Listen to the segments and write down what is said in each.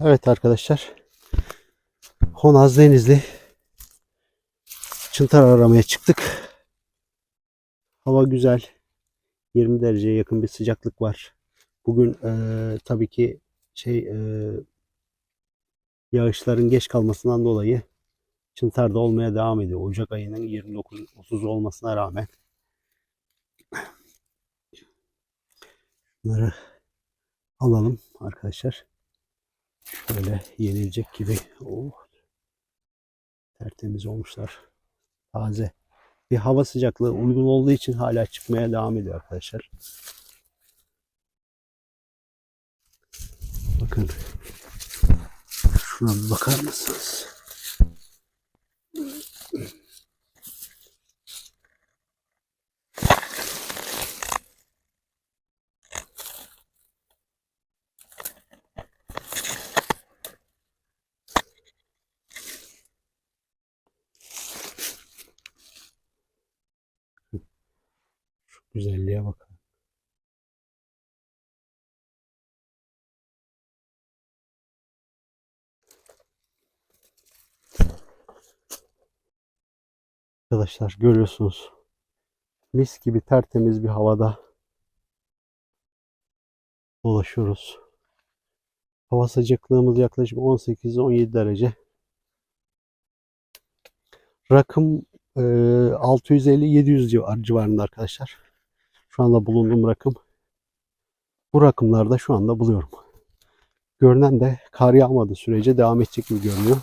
Evet arkadaşlar. Honaz Denizli Çıntar aramaya çıktık. Hava güzel. 20 dereceye yakın bir sıcaklık var. Bugün eee, tabii ki şey eee, yağışların geç kalmasından dolayı Çıntar'da olmaya devam ediyor. Ocak ayının 29-30 olmasına rağmen. Bunları alalım arkadaşlar. Şöyle yenilecek gibi. Oh. Tertemiz olmuşlar. Taze. Bir hava sıcaklığı uygun olduğu için hala çıkmaya devam ediyor arkadaşlar. Bakın. Şuna bir bakar mısınız? Şu güzelliğe bakın. Arkadaşlar görüyorsunuz. Mis gibi tertemiz bir havada dolaşıyoruz. Hava sıcaklığımız yaklaşık 18-17 derece. Rakım e, 650-700 civar, civarında arkadaşlar. Şu anda bulunduğum rakım. Bu rakımlarda şu anda buluyorum. Görünen de kar yağmadığı sürece devam edecek gibi görünüyor.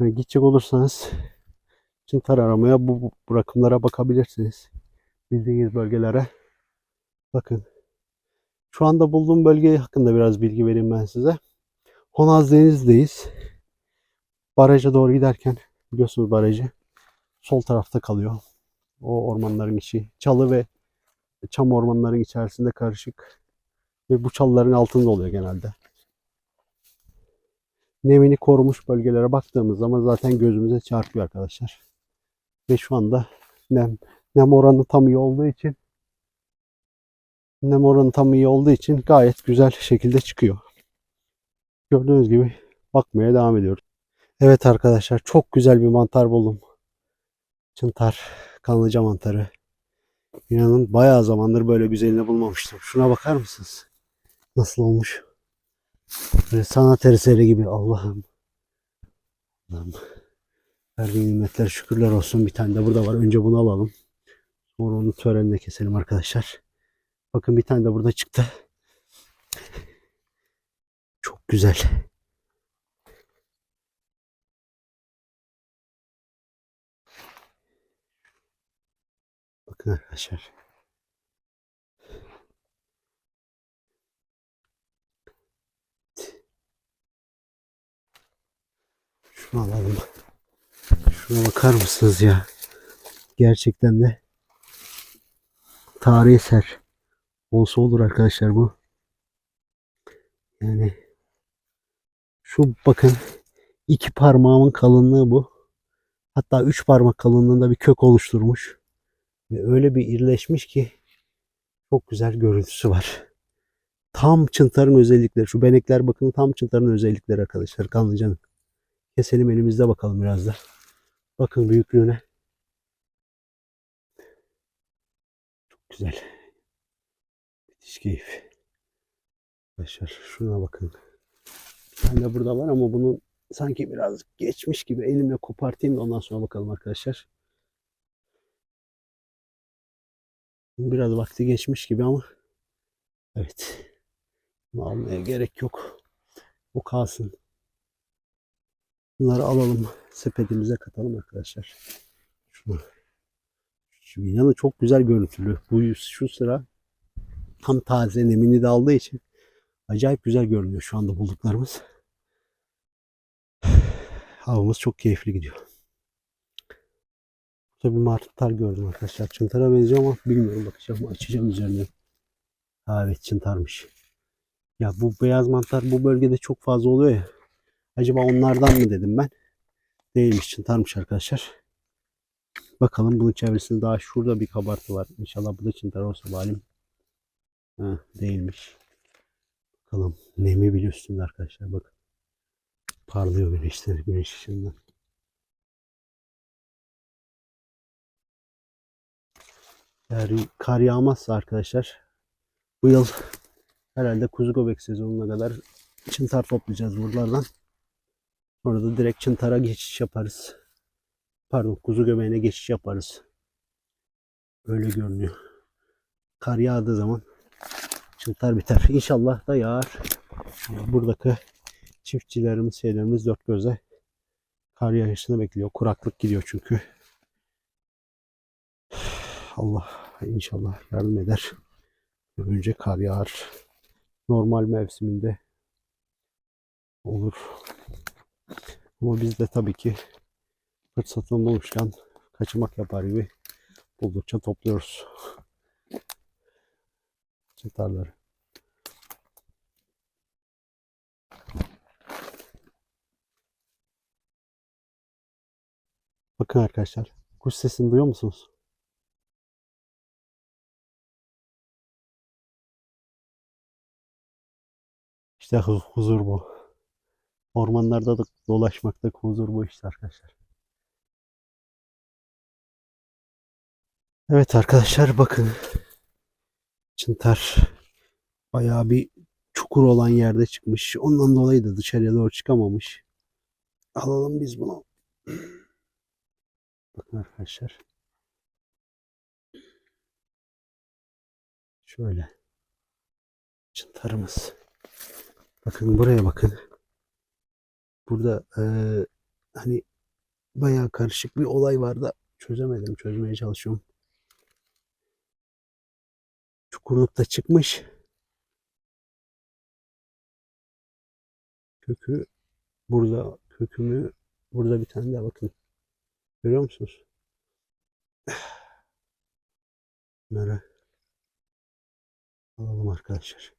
Yani gidecek olursanız Çıntar aramaya bu, bu rakımlara bakabilirsiniz. Bildiğiniz bölgelere. Bakın. Şu anda bulduğum bölge hakkında biraz bilgi vereyim ben size. Honaz Deniz'deyiz. Baraja doğru giderken biliyorsunuz barajı sol tarafta kalıyor. O ormanların içi. Çalı ve çam ormanların içerisinde karışık. Ve bu çalıların altında oluyor genelde. Nemini korumuş bölgelere baktığımız zaman zaten gözümüze çarpıyor arkadaşlar. Ve şu anda nem, nem oranı tam iyi olduğu için nem oranı tam iyi olduğu için gayet güzel şekilde çıkıyor. Gördüğünüz gibi bakmaya devam ediyoruz. Evet arkadaşlar çok güzel bir mantar buldum. Çıntar, kanlıca mantarı. İnanın bayağı zamandır böyle güzelini bulmamıştım. Şuna bakar mısınız? Nasıl olmuş? Böyle sanat eseri gibi Allah'ım. Allah'ım. Verdiğin nimetler şükürler olsun. Bir tane de burada var. Önce bunu alalım. Sonra onu törenle keselim arkadaşlar. Bakın bir tane de burada çıktı. Çok güzel. Bakın arkadaşlar. Şunu alalım. Şuna bakar mısınız ya? Gerçekten de tarihi eser. Olsa olur arkadaşlar bu. Yani şu bakın iki parmağımın kalınlığı bu. Hatta üç parmak kalınlığında bir kök oluşturmuş. Ve öyle bir irileşmiş ki çok güzel görüntüsü var. Tam çıntarın özellikleri. Şu benekler bakın tam çıntarın özellikleri arkadaşlar. Kanlıcanın. Keselim elimizde bakalım biraz da. Bakın büyüklüğüne. Çok güzel. Müthiş keyif. Arkadaşlar şuna bakın. Bir tane de burada var ama bunun sanki biraz geçmiş gibi elimle kopartayım da ondan sonra bakalım arkadaşlar. Biraz vakti geçmiş gibi ama evet. Almaya gerek yok. Bu kalsın. Bunları alalım. Sepetimize katalım arkadaşlar. Şunu. Şu inanın çok güzel görüntülü. Bu şu sıra tam taze nemini de aldığı için acayip güzel görünüyor şu anda bulduklarımız. Havamız çok keyifli gidiyor. Burada bir martılar gördüm arkadaşlar. Çıntara benziyor ama bilmiyorum bakacağım. Açacağım üzerine. Ha, evet çıntarmış. Ya bu beyaz mantar bu bölgede çok fazla oluyor ya. Acaba onlardan mı dedim ben. Değilmiş çıntarmış arkadaşlar. Bakalım bunun çevresinde daha şurada bir kabartı var. İnşallah bu da çıntar olsa balim. Ha, değilmiş. Bakalım nemi bile üstünde arkadaşlar bakın. Parlıyor güneşler güneş ışığından. Eğer kar yağmazsa arkadaşlar bu yıl herhalde kuzu göbek sezonuna kadar çıntar toplayacağız buralardan. Sonra da direkt çıntara geçiş yaparız. Pardon kuzu göbeğine geçiş yaparız. Öyle görünüyor. Kar yağdığı zaman çıntar biter. İnşallah da yağar. Buradaki çiftçilerimiz, şeylerimiz dört göze kar yağışını bekliyor. Kuraklık gidiyor çünkü. Allah inşallah yardım eder. Önce kar yağar. Normal mevsiminde olur. Ama biz de tabii ki fırsatını bulmuşken kaçamak yapar gibi buldukça topluyoruz. Çıtarları. Bakın arkadaşlar. Kuş sesini duyuyor musunuz? İşte hu- huzur bu. Ormanlarda da dolaşmakta huzur bu işte arkadaşlar. Evet arkadaşlar bakın. Çıntar bayağı bir çukur olan yerde çıkmış. Ondan dolayı da dışarıya doğru çıkamamış. Alalım biz bunu. Bakın arkadaşlar. Şöyle. Çıntarımız. Bakın buraya bakın. Burada eee, hani bayağı karışık bir olay var da çözemedim. Çözmeye çalışıyorum. Çukurlukta çıkmış. Kökü burada kökümü burada bir tane daha bakın. Görüyor musunuz? Bunları alalım arkadaşlar.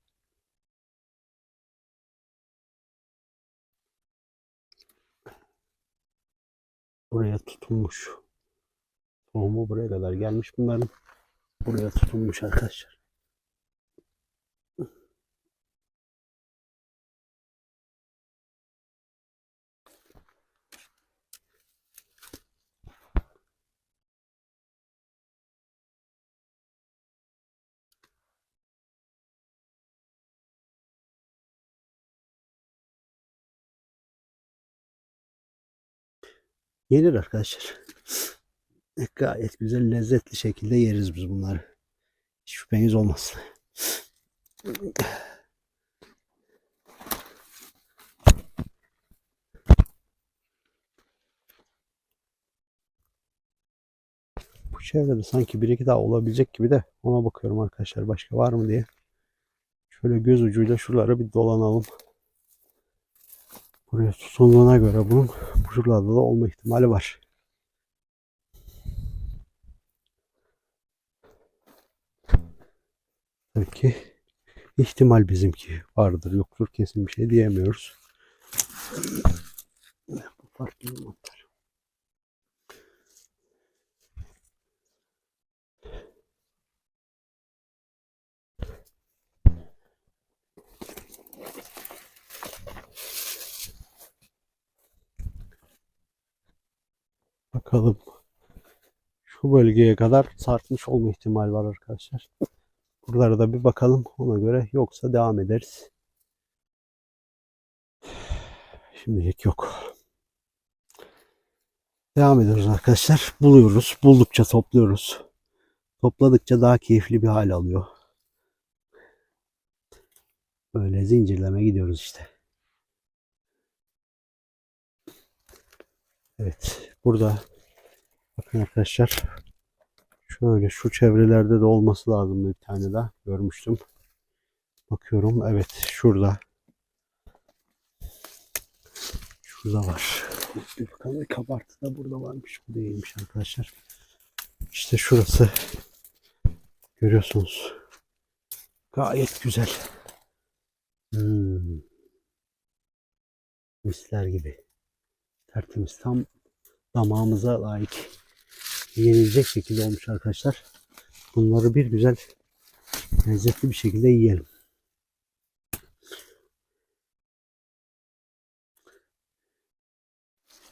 Buraya tutunmuş. Tohumu buraya kadar gelmiş bunların. Buraya tutunmuş arkadaşlar. Yenir arkadaşlar. Gayet güzel, lezzetli şekilde yeriz biz bunları. Hiç şüpheniz olmasın. Bu çevrede sanki bir iki daha olabilecek gibi de ona bakıyorum arkadaşlar. Başka var mı diye. Şöyle göz ucuyla şuralara bir dolanalım. Buraya tutunduğuna göre bunun şuralarda da olma ihtimali var. Tabii ki ihtimal bizimki vardır yoktur kesin bir şey diyemiyoruz. Bu farklı mantar. Bakalım. Şu bölgeye kadar sarkmış olma ihtimali var arkadaşlar. Buralara da bir bakalım. Ona göre yoksa devam ederiz. Şimdilik yok. Devam ediyoruz arkadaşlar. Buluyoruz. Buldukça topluyoruz. Topladıkça daha keyifli bir hal alıyor. Böyle zincirleme gidiyoruz işte. Evet. Burada bakın arkadaşlar şöyle şu çevrelerde de olması lazım bir tane daha görmüştüm. Bakıyorum. Evet. Şurada. Şurada var. Bakalım. Kabartı da burada varmış. Bu değilmiş arkadaşlar. İşte şurası. Görüyorsunuz. Gayet güzel. Hmm. Misler gibi. Tertemiz. Tam damağımıza layık yiyebilecek şekilde olmuş arkadaşlar. Bunları bir güzel lezzetli bir şekilde yiyelim.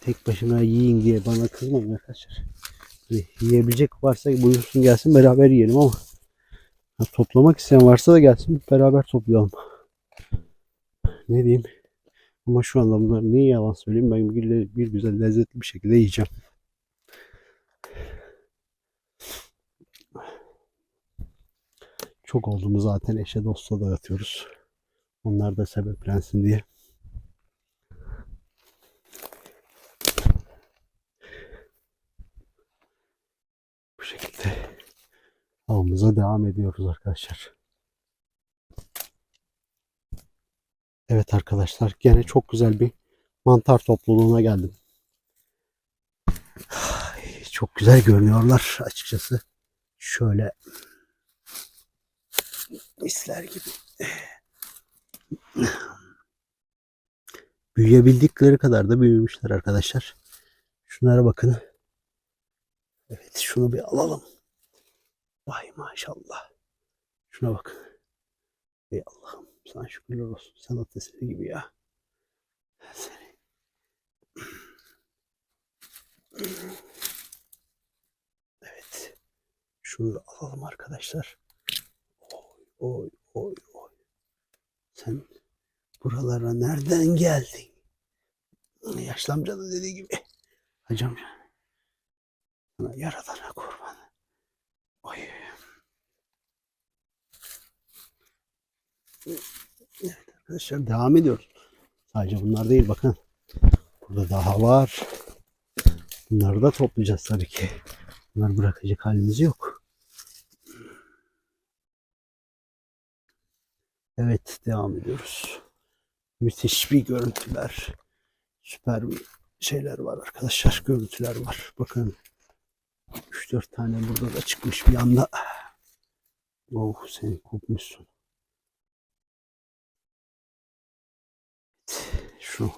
Tek başına yiyin diye bana kızmayın arkadaşlar. Hani yiyebilecek varsa buyursun gelsin beraber yiyelim ama ha, toplamak isteyen varsa da gelsin beraber toplayalım. Ne diyeyim? Ama şu anda bunları niye yalan söyleyeyim ben bir, bir güzel lezzetli bir şekilde yiyeceğim. Çok oldu zaten eşe dosta dağıtıyoruz. Onlar da sebeplensin diye. Bu şekilde avımıza devam ediyoruz arkadaşlar. Evet arkadaşlar gene çok güzel bir mantar topluluğuna geldim. Çok güzel görünüyorlar açıkçası. Şöyle misler gibi. Büyüyebildikleri kadar da büyümüşler arkadaşlar. Şunlara bakın. Evet şunu bir alalım. Vay maşallah. Şuna bakın. Ey Allah'ım sana şükürler olsun. Sanat eseri gibi ya. Seni. Evet. Şunu alalım arkadaşlar. Oy oy oy. Sen buralara nereden geldin? Yaşlı amca da dediği gibi. Hacı amca. Sana yaradana kurban. Oy. Evet arkadaşlar devam ediyoruz. Sadece bunlar değil bakın. Burada daha var. Bunları da toplayacağız tabii ki. Bunları bırakacak halimiz yok. Evet devam ediyoruz. Müthiş bir görüntüler. Süper bir şeyler var arkadaşlar. Görüntüler var. Bakın 3-4 tane burada da çıkmış bir anda. Oh sen kopmuşsun. Şu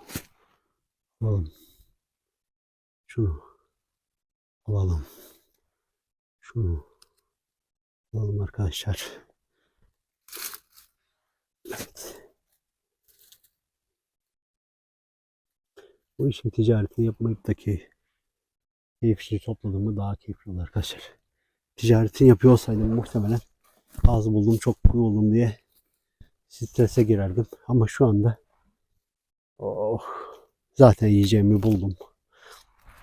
alalım. Şunu alalım. Şunu alalım arkadaşlar. Bu işin ticaretini yapmayıp da ki keyifli topladığımı daha keyifli olur arkadaşlar. Ticaretini yapıyor olsaydım muhtemelen az buldum çok buldum diye strese girerdim. Ama şu anda oh, zaten yiyeceğimi buldum.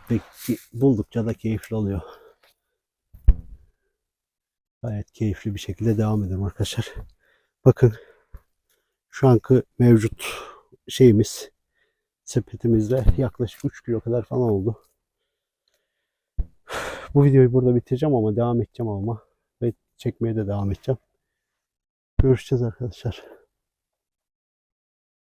Peki, buldukça da keyifli oluyor. Gayet keyifli bir şekilde devam ediyorum arkadaşlar. Bakın şu anki mevcut şeyimiz sepetimizde yaklaşık 3 kilo kadar falan oldu. Bu videoyu burada bitireceğim ama devam edeceğim ama ve çekmeye de devam edeceğim. Görüşeceğiz arkadaşlar.